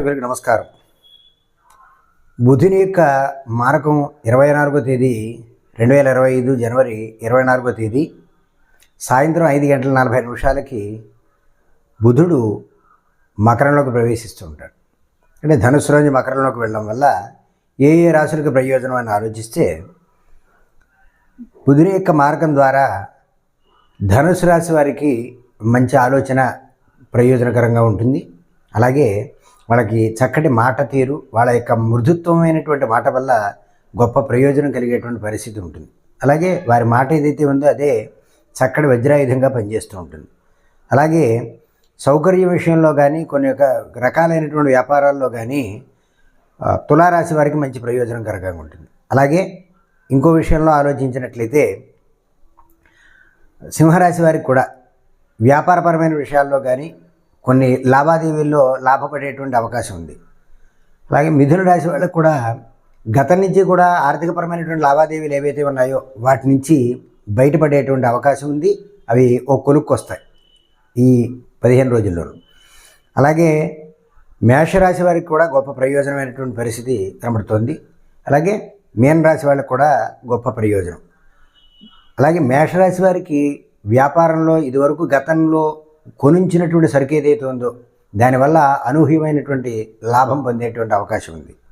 ప్రేక్షకులకి నమస్కారం. బుధుని యొక్క మారకం ఇరవై నాలుగో తేదీ రెండు వేల ఇరవై ఐదు జనవరి ఇరవై నాలుగో తేదీ సాయంత్రం ఐదు గంటల నలభై నిమిషాలకి బుధుడు మకరంలోకి ప్రవేశిస్తుంటాడు అంటే ధనుసు రోజు మకరంలోకి వెళ్ళడం వల్ల ఏ ఏ రాశులకు ప్రయోజనం అని ఆలోచిస్తే బుధుని యొక్క మార్గం ద్వారా ధనుసు రాశి వారికి మంచి ఆలోచన ప్రయోజనకరంగా ఉంటుంది. అలాగే వాళ్ళకి చక్కటి మాట తీరు వాళ్ళ యొక్క మృదుత్వమైనటువంటి మాట వల్ల గొప్ప ప్రయోజనం కలిగేటువంటి పరిస్థితి ఉంటుంది. అలాగే వారి మాట ఏదైతే ఉందో అదే చక్కటి వజ్రాయుధంగా పనిచేస్తూ ఉంటుంది. అలాగే సౌకర్య విషయంలో కానీ కొన్ని యొక్క రకాలైనటువంటి వ్యాపారాల్లో కానీ తులారాశి వారికి మంచి ప్రయోజనకరంగా ఉంటుంది. అలాగే ఇంకో విషయంలో ఆలోచించినట్లయితే సింహరాశి వారికి కూడా వ్యాపారపరమైన విషయాల్లో కానీ కొన్ని లావాదేవీల్లో లాభపడేటువంటి అవకాశం ఉంది. అలాగే మిథున రాశి వాళ్ళకు కూడా గతం నుంచి కూడా ఆర్థికపరమైనటువంటి లావాదేవీలు ఏవైతే ఉన్నాయో వాటి నుంచి బయటపడేటువంటి అవకాశం ఉంది. అవి ఓ కొలుక్కు వస్తాయి ఈ పదిహేను రోజుల్లోనూ. అలాగే మేషరాశి వారికి కూడా గొప్ప ప్రయోజనమైనటువంటి పరిస్థితి కనబడుతోంది. అలాగే మీన రాశి వాళ్ళకి కూడా గొప్ప ప్రయోజనం. అలాగే మేషరాశి వారికి వ్యాపారంలో ఇదివరకు గతంలో కొనుంచినటువంటి సరుకు ఏదైతే ఉందో దానివల్ల అనూహ్యమైనటువంటి లాభం పొందేటువంటి అవకాశం ఉంది.